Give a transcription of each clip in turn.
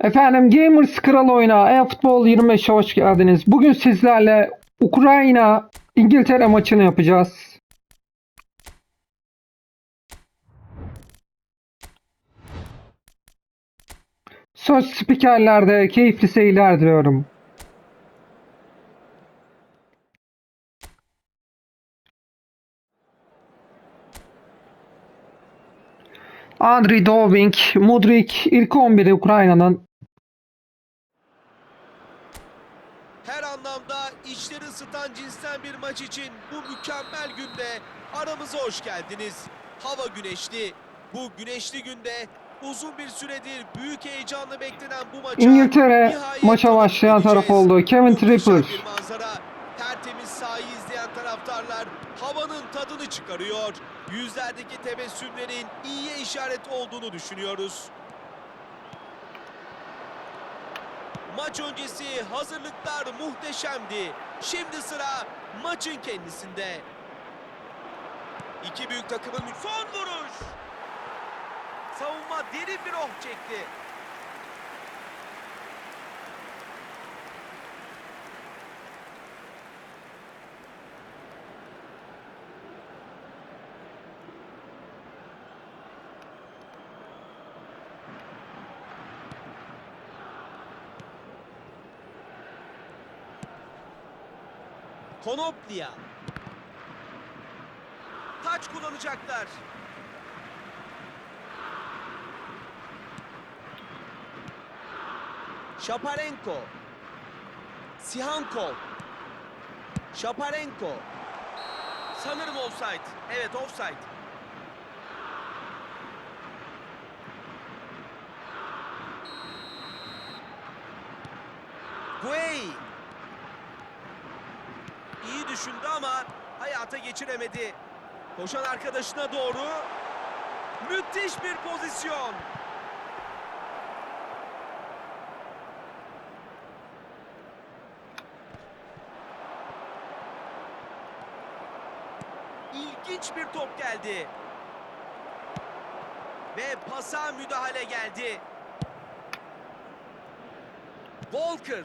Efendim Gamers Kral Oyuna e-futbol 25'e hoş geldiniz. Bugün sizlerle Ukrayna İngiltere maçını yapacağız. Söz spikerlerde keyifli seyirler diliyorum. Andriy Dovink, Mudrik ilk 11'i Ukrayna'nın Her anlamda ısıtan cinsten bir maç için bu mükemmel günde aramıza hoş geldiniz. Hava güneşli. Bu güneşli günde uzun bir süredir büyük heyecanla beklenen bu maça İngiltere maça başlayan taraf oldu. Kevin manzara. Tertemiz sahayı izleyen taraftarlar havanın tadını çıkarıyor. Yüzlerdeki tebessümlerin iyiye işaret olduğunu düşünüyoruz. Maç öncesi hazırlıklar muhteşemdi. Şimdi sıra maçın kendisinde. İki büyük takımın son vuruş. Savunma derin bir oh çekti. Konoplia. Taç kullanacaklar. Şaparenko. Sihankov. Şaparenko. Sanırım offside. Evet offside. Guay. İyi düşündü ama hayata geçiremedi. Koşan arkadaşına doğru müthiş bir pozisyon. İlginç bir top geldi. Ve pasa müdahale geldi. Walker.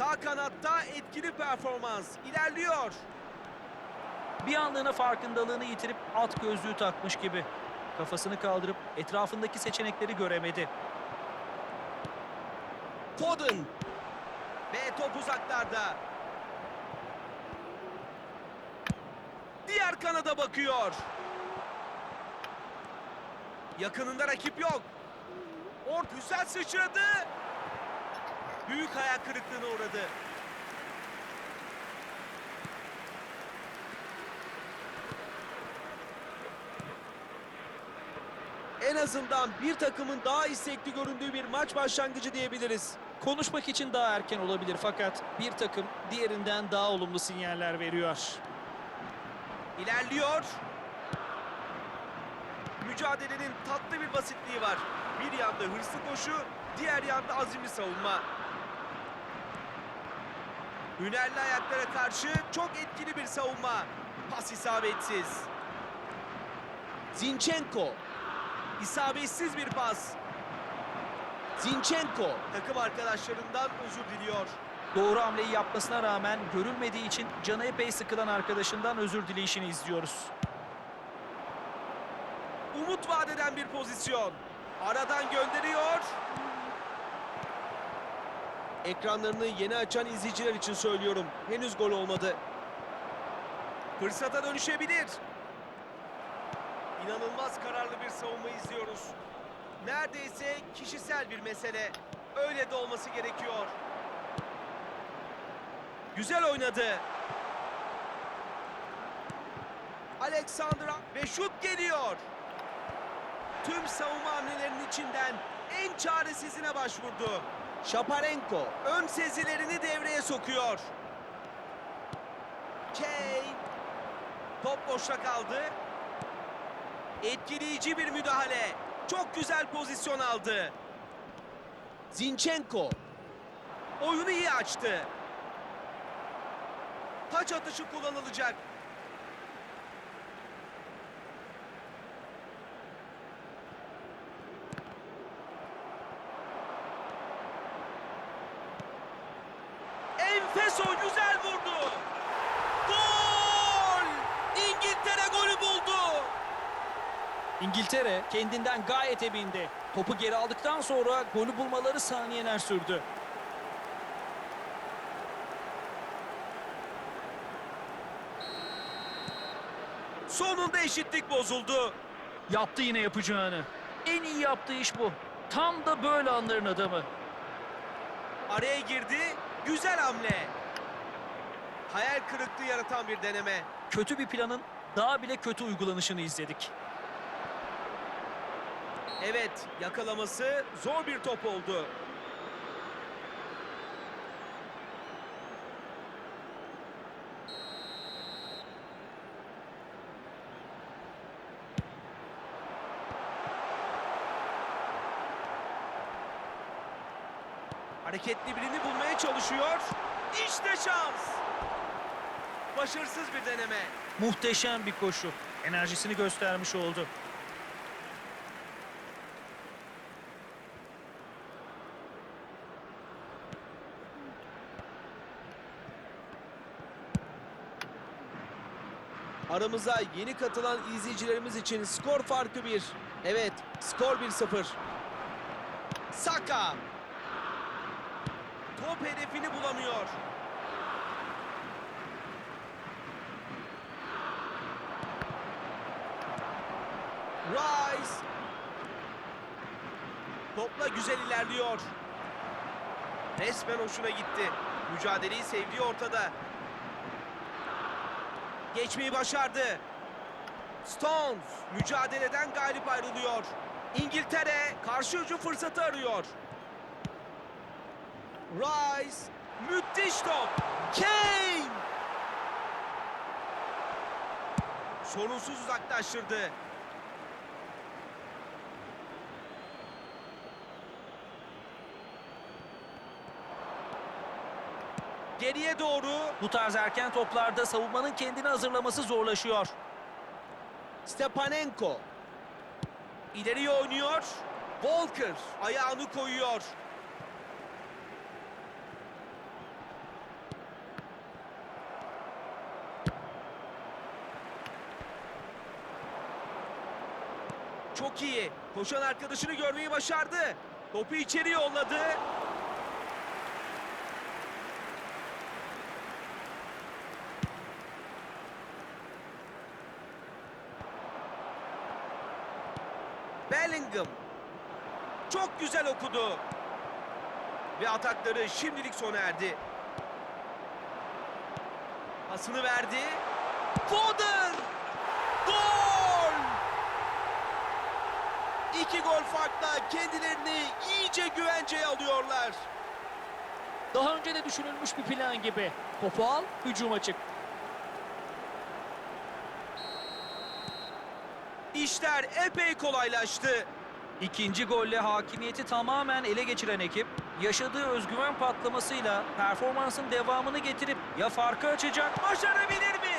Sağ kanatta etkili performans ilerliyor. Bir anlığına farkındalığını yitirip at gözlüğü takmış gibi. Kafasını kaldırıp etrafındaki seçenekleri göremedi. Foden. Ve top uzaklarda. Diğer kanada bakıyor. Yakınında rakip yok. Ort güzel sıçradı. Büyük hayal kırıklığına uğradı. En azından bir takımın daha istekli göründüğü bir maç başlangıcı diyebiliriz. Konuşmak için daha erken olabilir fakat bir takım diğerinden daha olumlu sinyaller veriyor. İlerliyor. Mücadelenin tatlı bir basitliği var. Bir yanda hırslı koşu, diğer yanda azimli savunma. Hünerli ayaklara karşı çok etkili bir savunma. Pas isabetsiz. Zinchenko. İsabetsiz bir pas. Zinchenko takım arkadaşlarından özür diliyor. Doğru hamleyi yapmasına rağmen görülmediği için canı epey sıkılan arkadaşından özür dileyişini izliyoruz. Umut vadeden bir pozisyon. Aradan gönderiyor. Ekranlarını yeni açan izleyiciler için söylüyorum. Henüz gol olmadı. Fırsata dönüşebilir. İnanılmaz kararlı bir savunma izliyoruz. Neredeyse kişisel bir mesele. Öyle de olması gerekiyor. Güzel oynadı. Alexandra ve şut geliyor. Tüm savunma hamlelerinin içinden en çaresizine başvurdu. Şaparenko ön sezilerini devreye sokuyor. Kane top boşta kaldı. Etkileyici bir müdahale. Çok güzel pozisyon aldı. Zinchenko oyunu iyi açtı. Taç atışı kullanılacak. Enfes o güzel vurdu. Gol! İngiltere golü buldu. İngiltere kendinden gayet emindi. Topu geri aldıktan sonra golü bulmaları saniyeler sürdü. Sonunda eşitlik bozuldu. Yaptı yine yapacağını. En iyi yaptığı iş bu. Tam da böyle anların adamı. Araya girdi. Güzel hamle. Hayal kırıklığı yaratan bir deneme. Kötü bir planın daha bile kötü uygulanışını izledik. Evet, yakalaması zor bir top oldu. Hareketli birini bulmaya çalışıyor. İşte şans. Başarısız bir deneme. Muhteşem bir koşu. Enerjisini göstermiş oldu. Aramıza yeni katılan izleyicilerimiz için skor farkı bir. Evet, skor 1-0. Saka. Top hedefini bulamıyor. Rice. Topla güzel ilerliyor. Resmen hoşuna gitti. Mücadeleyi sevdiği ortada. Geçmeyi başardı. Stones mücadeleden galip ayrılıyor. İngiltere karşı hücum fırsatı arıyor. Rice müthiş top. Kane sorunsuz uzaklaştırdı. Geriye doğru Bu tarz erken toplarda savunmanın kendini hazırlaması zorlaşıyor. Stepanenko. İleriye oynuyor. Walker ayağını koyuyor. Çok iyi. Koşan arkadaşını görmeyi başardı. Topu içeri yolladı. Bellingham. Çok güzel okudu. Ve atakları şimdilik sona erdi. Pasını verdi. Foden! Gol! İki gol farkla kendilerini iyice güvenceye alıyorlar. Daha önce de düşünülmüş bir plan gibi. Topu al, hücum açık. İşler epey kolaylaştı. İkinci golle hakimiyeti tamamen ele geçiren ekip, yaşadığı özgüven patlamasıyla performansın devamını getirip ya farkı açacak Başarabilir mi?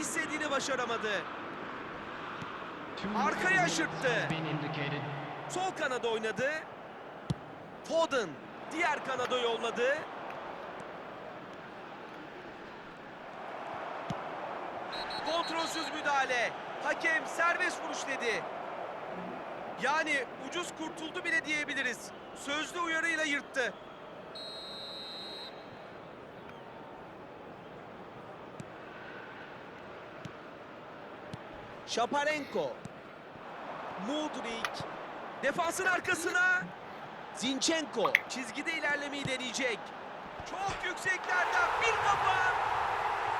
İstediğini başaramadı. Arkaya aşırttı. Sol kanada oynadı. Foden diğer kanada yolladı. Kontrolsüz müdahale. Hakem serbest vuruş dedi. Yani ucuz kurtuldu bile diyebiliriz. Sözlü uyarıyla yırttı. Şaparenko. Mudrik. Defansın arkasına. Zinchenko. Çizgide ilerlemeyi deneyecek. Çok yükseklerden bir kafa.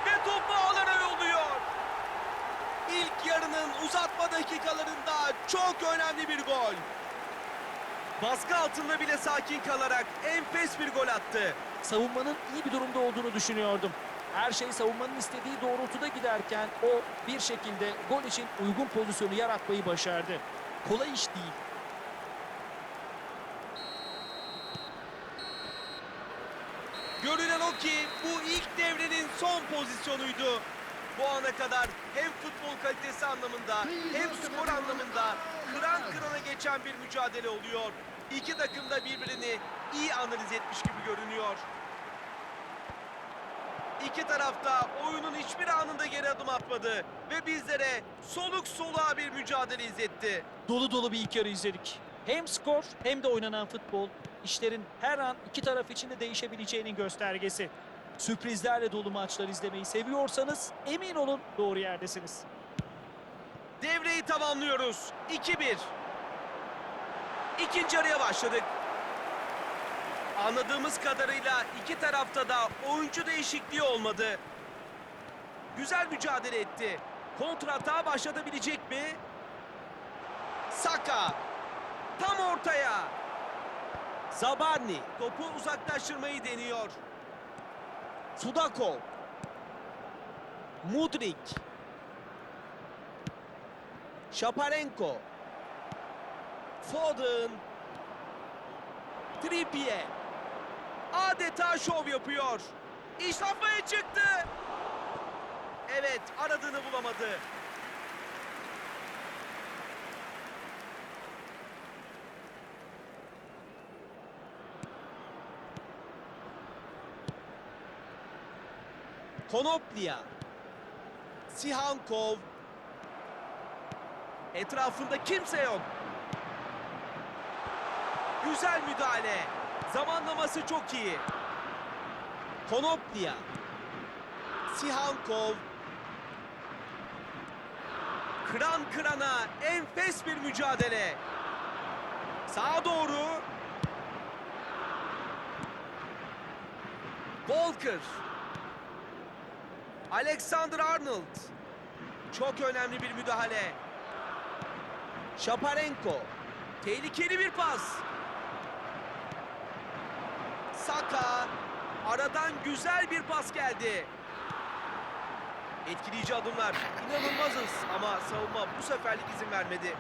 Ve topu ağlara yolluyor. İlk yarının uzatma dakikalarında çok önemli bir gol. Baskı altında bile sakin kalarak enfes bir gol attı. savunmanın iyi bir durumda olduğunu düşünüyordum. Her şey savunmanın istediği doğrultuda giderken o bir şekilde gol için uygun pozisyonu yaratmayı başardı. Kolay iş değil. Bu ilk devrenin son pozisyonuydu. Bu ana kadar hem futbol kalitesi anlamında hem skor anlamında kıran kırana geçen bir mücadele oluyor. İki takım da birbirini iyi analiz etmiş gibi görünüyor. İki tarafta oyunun hiçbir anında geri adım atmadı ve bizlere soluk soluğa bir mücadele izletti. Dolu dolu bir ilk yarı izledik. Hem skor hem de oynanan futbol işlerin her an iki taraf için de değişebileceğinin göstergesi. Sürprizlerle dolu maçlar izlemeyi seviyorsanız emin olun doğru yerdesiniz. Devreyi tamamlıyoruz. 2-1. İkinci araya başladık. Anladığımız kadarıyla iki tarafta da oyuncu değişikliği olmadı. Güzel mücadele etti. Kontratağa başlatabilecek mi? Saka. Tam ortaya. Zabarni topu uzaklaştırmayı deniyor. Sudakov. Mudrik. Shaparenko. Foden. Trippier. Adeta şov yapıyor. İş kafaya çıktı. Evet aradığını bulamadı. Konoplia. Sihankov. Etrafında kimse yok. Güzel müdahale. Zamanlaması çok iyi. Konoplia. Sihankov. Kıran kırana enfes bir mücadele. Sağa doğru. Walker. Alexander Arnold. Çok önemli bir müdahale. Shaparenko. Tehlikeli bir pas. Saka. Aradan güzel bir pas geldi. Etkileyici adımlar. İnanılmazız ama savunma bu seferlik izin vermedi.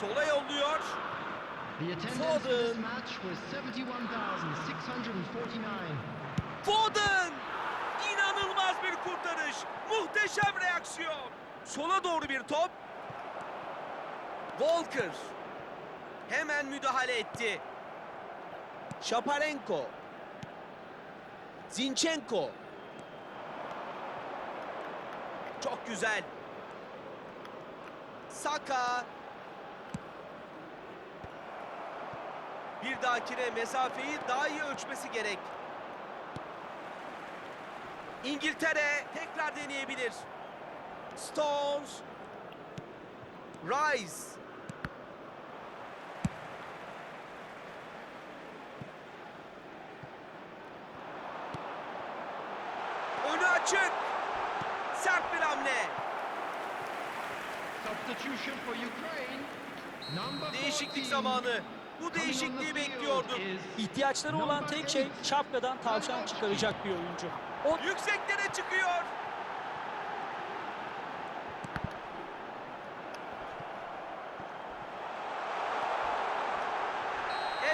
Sola yolluyor. Foden. Match was 71,649. Foden! İnanılmaz bir kurtarış. Muhteşem reaksiyon. Sola doğru bir top. Walker. Hemen müdahale etti. Shaparenko. Zinchenko. Çok güzel. Saka. Bir dahakine mesafeyi daha iyi ölçmesi gerek. İngiltere tekrar deneyebilir. Stones. Rice. Önü açık. Sert bir hamle. Değişiklik 14. zamanı. Bu değişikliği bekliyordum. İhtiyaçları olan tek şey şapkadan tavşan çıkaracak bir oyuncu. O Yükseklere çıkıyor.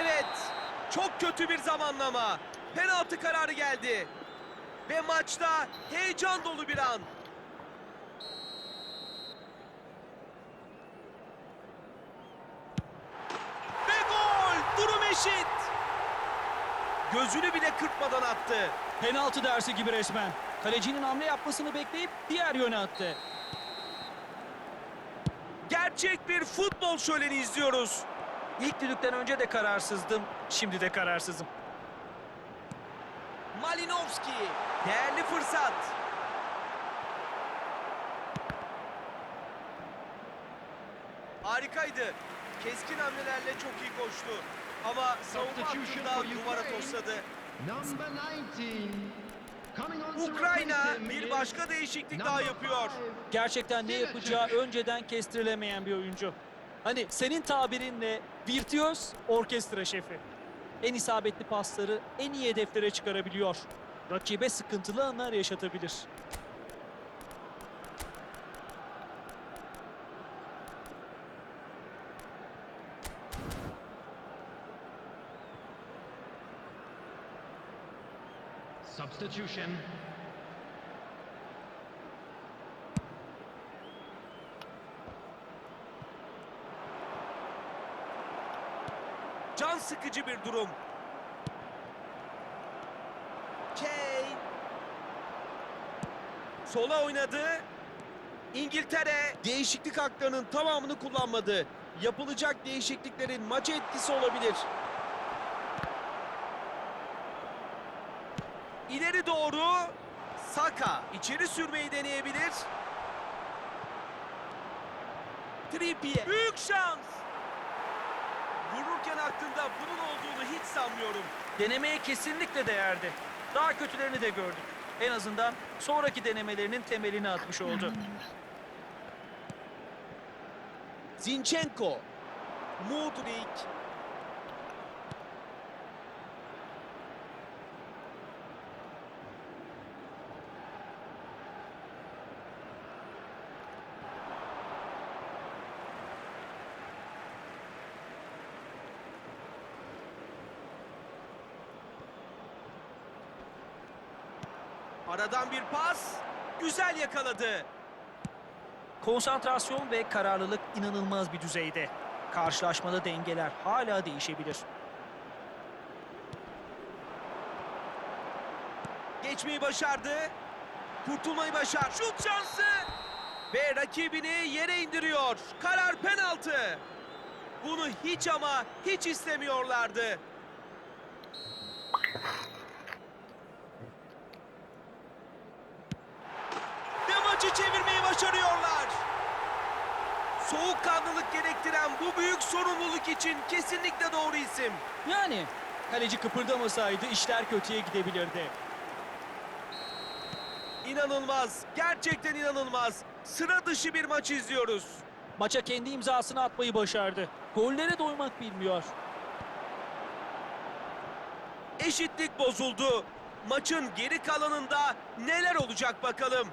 Evet. Çok kötü bir zamanlama. Penaltı kararı geldi. Ve maçta heyecan dolu bir an. Ve gol! Durum eşit. Gözünü bile kırpmadan attı. Penaltı dersi gibi resmen. Kalecinin hamle yapmasını bekleyip diğer yöne attı. Gerçek bir futbol şöleni izliyoruz. İlk düdükten önce de kararsızdım, şimdi de kararsızım. Malinovski. Değerli fırsat. Harikaydı. Keskin hamlelerle çok iyi koştu. Ama savunma for duvara tosladı. Number 19. Coming on to Ukrayna bir başka değişiklik daha yapıyor. Gerçekten ne yapacağı önceden kestirilemeyen bir oyuncu. Hani senin tabirinle virtüöz orkestra şefi. En isabetli pasları en iyi hedeflere çıkarabiliyor. Rakibe sıkıntılı anlar yaşatabilir. Substitution. Can sıkıcı bir durum. Kane. Sola oynadı. İngiltere değişiklik haklarının tamamını kullanmadı. Yapılacak değişikliklerin maça etkisi olabilir. İleri doğru Saka içeri sürmeyi deneyebilir. Trippier. Büyük şans. Vururken aklında bunun olduğunu hiç sanmıyorum. Denemeye kesinlikle değerdi. Daha kötülerini de gördük. En azından sonraki denemelerinin temelini atmış oldu. Zinchenko. Mudrik. Aradan bir pas. Güzel yakaladı. Konsantrasyon ve kararlılık inanılmaz bir düzeyde. Karşılaşmada dengeler hala değişebilir. Geçmeyi başardı. Kurtulmayı başar. Şut şansı. Ve rakibini yere indiriyor. Karar penaltı. Bunu hiç ama hiç istemiyorlardı. Ve maçı çevirmeyi başarıyorlar. Soğukkanlılık gerektiren bu büyük sorumluluk için kesinlikle doğru isim. Yani kaleci kıpırdamasaydı işler kötüye gidebilirdi. İnanılmaz. Gerçekten inanılmaz. Sıra dışı bir maç izliyoruz. Maça kendi imzasını atmayı başardı. Gollere doymak bilmiyor. Eşitlik bozuldu. Maçın geri kalanında neler olacak bakalım.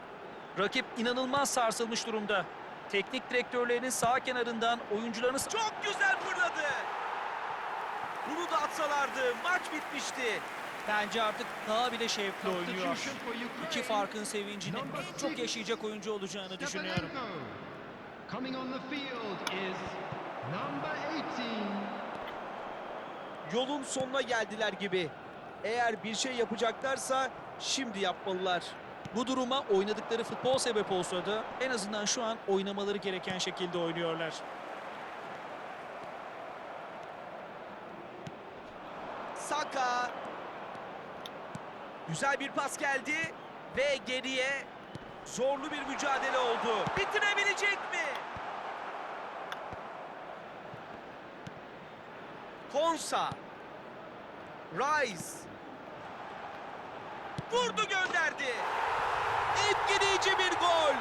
Rakip inanılmaz sarsılmış durumda. Teknik direktörlerinin sağ kenarından oyuncularını Çok güzel fırladı. Bunu da atsalardı maç bitmişti. bence artık daha bile şevkli oynuyor. İki farkın sevincini en çok yaşayacak oyuncu olacağını düşünüyorum. Stepanenko. Coming on the field is number 18. Yolun sonuna geldiler gibi. Eğer bir şey yapacaklarsa şimdi yapmalılar. Bu duruma oynadıkları futbol sebep olsa da en azından şu an oynamaları gereken şekilde oynuyorlar. Saka. Güzel bir pas geldi ve geriye zorlu bir mücadele oldu. Bitirebilecek mi? Konsa. Rice. Vurdu gönderdi. Etkileyici bir gol.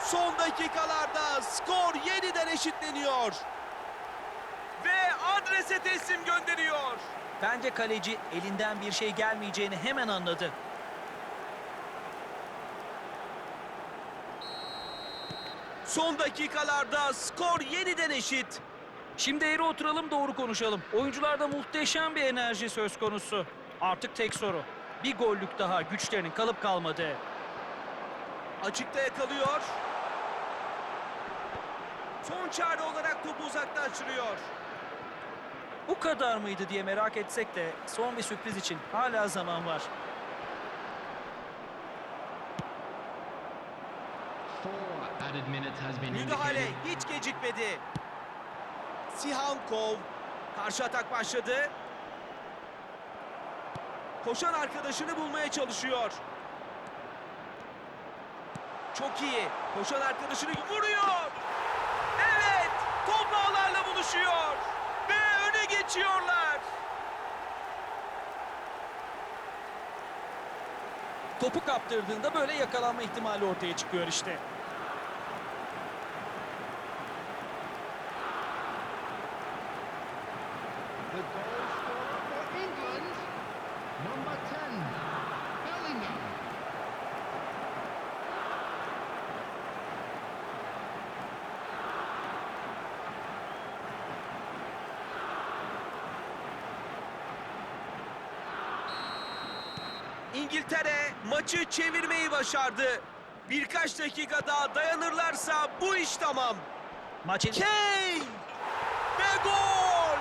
Son dakikalarda skor yeniden eşitleniyor. Ve adrese teslim gönderiyor. Bence kaleci elinden bir şey gelmeyeceğini hemen anladı. Son dakikalarda skor yeniden eşit. Şimdi eğri oturalım doğru konuşalım. Oyuncularda muhteşem bir enerji söz konusu. Artık tek soru. Bir gollük daha güçlerinin kalıp kalmadığı. Açıkta yakalıyor. Son çare olarak topu uzaklaştırıyor. Bu kadar mıydı diye merak etsek de son bir sürpriz için hala zaman var. Müdahale hiç gecikmedi. Sihankov karşı atak başladı. Koşan arkadaşını bulmaya çalışıyor. Çok iyi. Koşan arkadaşını vuruyor. Evet. Top ağlarla buluşuyor. Ve öne geçiyorlar. Topu kaptırdığında böyle yakalanma ihtimali ortaya çıkıyor işte. İngiltere maçı çevirmeyi başardı. Birkaç dakika daha dayanırlarsa bu iş tamam. Maçın Kane! Ve gol!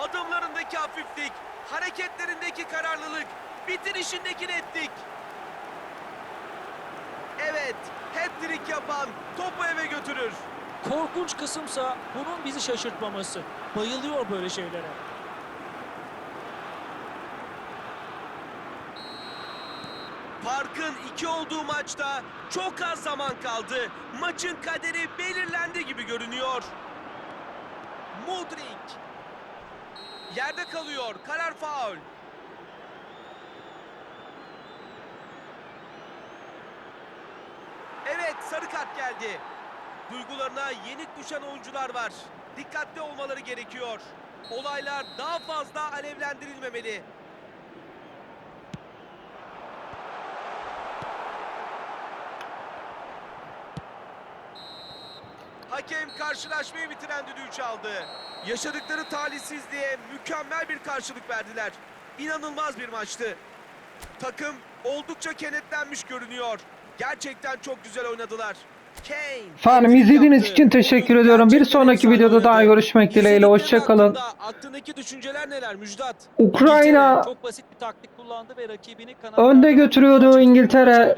Adımlarındaki hafiflik, hareketlerindeki kararlılık, bitirişindeki netlik. Evet, hat-trick yapan topu eve götürür. korkunç kısımsa bunun bizi şaşırtmaması. Bayılıyor böyle şeylere. Farkın iki olduğu maçta çok az zaman kaldı. Maçın kaderi belirlendi gibi görünüyor. Mudrik. Yerde kalıyor. Karar faul. Evet sarı kart geldi. Duygularına yenik düşen oyuncular var. Dikkatli olmaları gerekiyor. Olaylar daha fazla alevlendirilmemeli. Hakem karşılaşmayı bitiren düdüğü çaldı. Yaşadıkları talihsizliğe mükemmel bir karşılık verdiler. İnanılmaz bir maçtı. Takım oldukça kenetlenmiş görünüyor. Gerçekten çok güzel oynadılar. Kane. Efendim izlediğiniz yaptı. için teşekkür ediyorum. Bir sonraki videoda daha görüşmek dileğiyle. Hoşçakalın. Aklındaki düşünceler neler Müjdat? Ukrayna Çok basit bir taktik Önde götürüyordu İngiltere.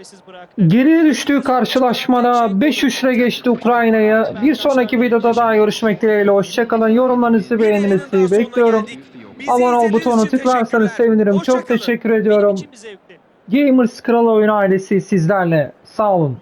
geriye düştüğü karşılaşmada 5-3'le geçti Ukrayna'yı. Bir sonraki videoda daha görüşmek dileğiyle. Hoşçakalın. Yorumlarınızı beğeninizi bekliyorum. Abone ol butonu tıklarsanız sevinirim. Çok teşekkür ediyorum. Gamers Kral Oyun ailesi sizlerle. Sağ olun.